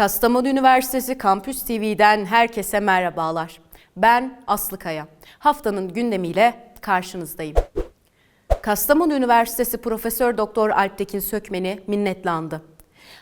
Kastamonu Üniversitesi Kampüs TV'den herkese merhabalar. Ben Aslı Kaya. Haftanın gündemiyle karşınızdayım. Kastamonu Üniversitesi Profesör Doktor Alptekin Sökmen'i minnetle andı.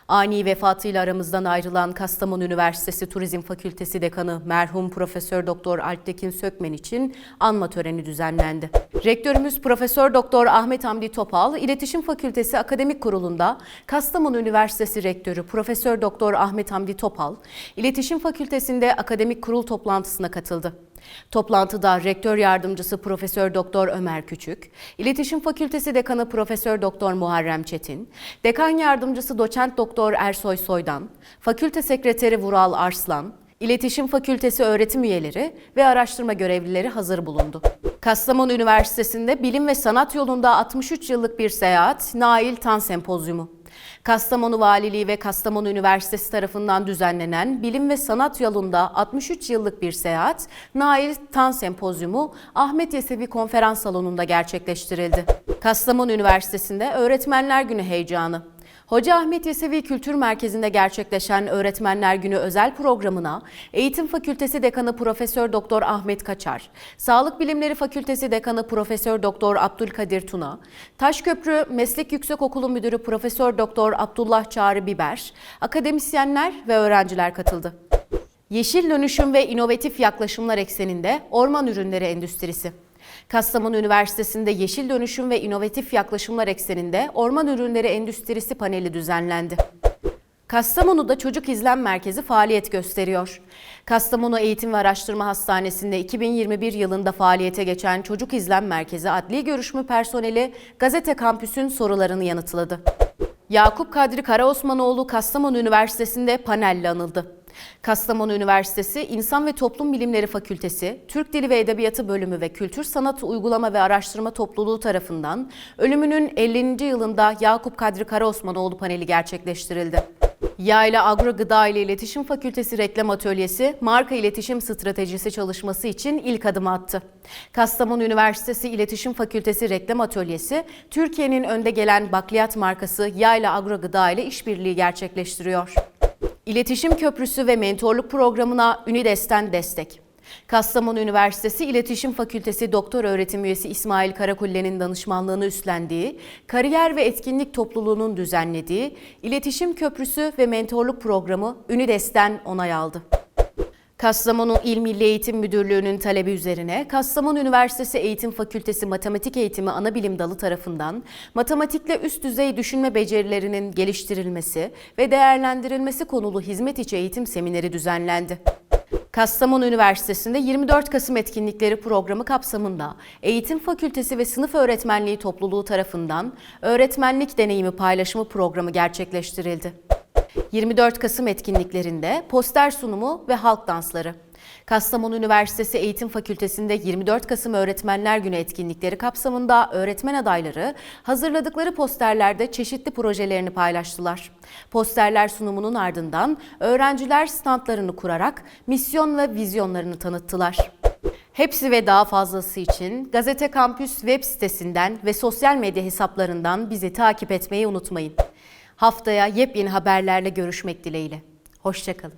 Ani vefatıyla aramızdan ayrılan Kastamonu Üniversitesi Turizm Fakültesi Dekanı merhum Profesör Doktor Alptekin Sökmen için anma töreni düzenlendi. Rektörümüz Profesör Doktor Ahmet Hamdi Topal, İletişim Fakültesi Akademik Kurulu'nda Kastamonu Üniversitesi Rektörü Profesör Doktor Ahmet Hamdi Topal, İletişim Fakültesi'nde akademik kurul toplantısına katıldı. Toplantıda Rektör Yardımcısı Profesör Doktor Ömer Küçük, İletişim Fakültesi Dekanı Profesör Doktor Muharrem Çetin, Dekan Yardımcısı Doçent Doktor Ersoy Soydan, Fakülte Sekreteri Vural Arslan, İletişim Fakültesi öğretim üyeleri ve araştırma görevlileri hazır bulundu. Kastamonu Üniversitesi'nde bilim ve sanat yolunda 63 yıllık bir seyahat Nail Tan Sempozyumu. Kastamonu Valiliği ve Kastamonu Üniversitesi tarafından düzenlenen Bilim ve Sanat Yolunda 63 yıllık bir seyahat, Nail Tan Sempozyumu Ahmet Yesevi Konferans Salonu'nda gerçekleştirildi. Kastamonu Üniversitesi'nde Öğretmenler Günü heyecanı. Hoca Ahmet Yesevi Kültür Merkezi'nde gerçekleşen Öğretmenler Günü özel programına Eğitim Fakültesi Dekanı Profesör Doktor Ahmet Kaçar, Sağlık Bilimleri Fakültesi Dekanı Profesör Doktor Abdülkadir Tuna, Taşköprü Meslek Yüksekokulu Müdürü Profesör Doktor Abdullah Çağrı Biber, akademisyenler ve öğrenciler katıldı. Yeşil dönüşüm ve inovatif yaklaşımlar ekseninde orman ürünleri endüstrisi. Kastamonu Üniversitesi'nde Yeşil Dönüşüm ve İnovatif Yaklaşımlar ekseninde Orman Ürünleri Endüstrisi paneli düzenlendi. Kastamonu'da Çocuk İzlem Merkezi faaliyet gösteriyor. Kastamonu Eğitim ve Araştırma Hastanesi'nde 2021 yılında faaliyete geçen Çocuk İzlem Merkezi adli görüşme personeli Gazete Kampüs'ün sorularını yanıtladı. Yakup Kadri Karaosmanoğlu Kastamonu Üniversitesi'nde panelle anıldı. Kastamonu Üniversitesi İnsan ve Toplum Bilimleri Fakültesi, Türk Dili ve Edebiyatı Bölümü ve Kültür Sanat Uygulama ve Araştırma Topluluğu tarafından ölümünün 50. yılında Yakup Kadri Karaosmanoğlu paneli gerçekleştirildi. Yayla Agro Gıda ile İletişim Fakültesi Reklam Atölyesi, marka iletişim stratejisi çalışması için ilk adımı attı. Kastamonu Üniversitesi İletişim Fakültesi Reklam Atölyesi, Türkiye'nin önde gelen bakliyat markası Yayla Agro Gıda ile işbirliği gerçekleştiriyor. İletişim Köprüsü ve Mentorluk Programı'na Ünides'ten destek. Kastamonu Üniversitesi İletişim Fakültesi Doktor Öğretim Üyesi İsmail Karakulle'nin danışmanlığını üstlendiği, kariyer ve etkinlik topluluğunun düzenlediği İletişim Köprüsü ve Mentorluk Programı Ünides'ten onay aldı. Kastamonu İl Milli Eğitim Müdürlüğü'nün talebi üzerine Kastamonu Üniversitesi Eğitim Fakültesi Matematik Eğitimi Anabilim Dalı tarafından matematikle üst düzey düşünme becerilerinin geliştirilmesi ve değerlendirilmesi konulu hizmet içi eğitim semineri düzenlendi. Kastamonu Üniversitesi'nde 24 Kasım Etkinlikleri Programı kapsamında Eğitim Fakültesi ve Sınıf Öğretmenliği Topluluğu tarafından Öğretmenlik Deneyimi Paylaşımı Programı gerçekleştirildi. 24 Kasım etkinliklerinde poster sunumu ve halk dansları. Kastamonu Üniversitesi Eğitim Fakültesi'nde 24 Kasım Öğretmenler Günü etkinlikleri kapsamında öğretmen adayları hazırladıkları posterlerde çeşitli projelerini paylaştılar. Posterler sunumunun ardından öğrenciler standlarını kurarak misyon ve vizyonlarını tanıttılar. Hepsi ve daha fazlası için Gazete Kampüs web sitesinden ve sosyal medya hesaplarından bizi takip etmeyi unutmayın. Haftaya yepyeni haberlerle görüşmek dileğiyle. Hoşçakalın.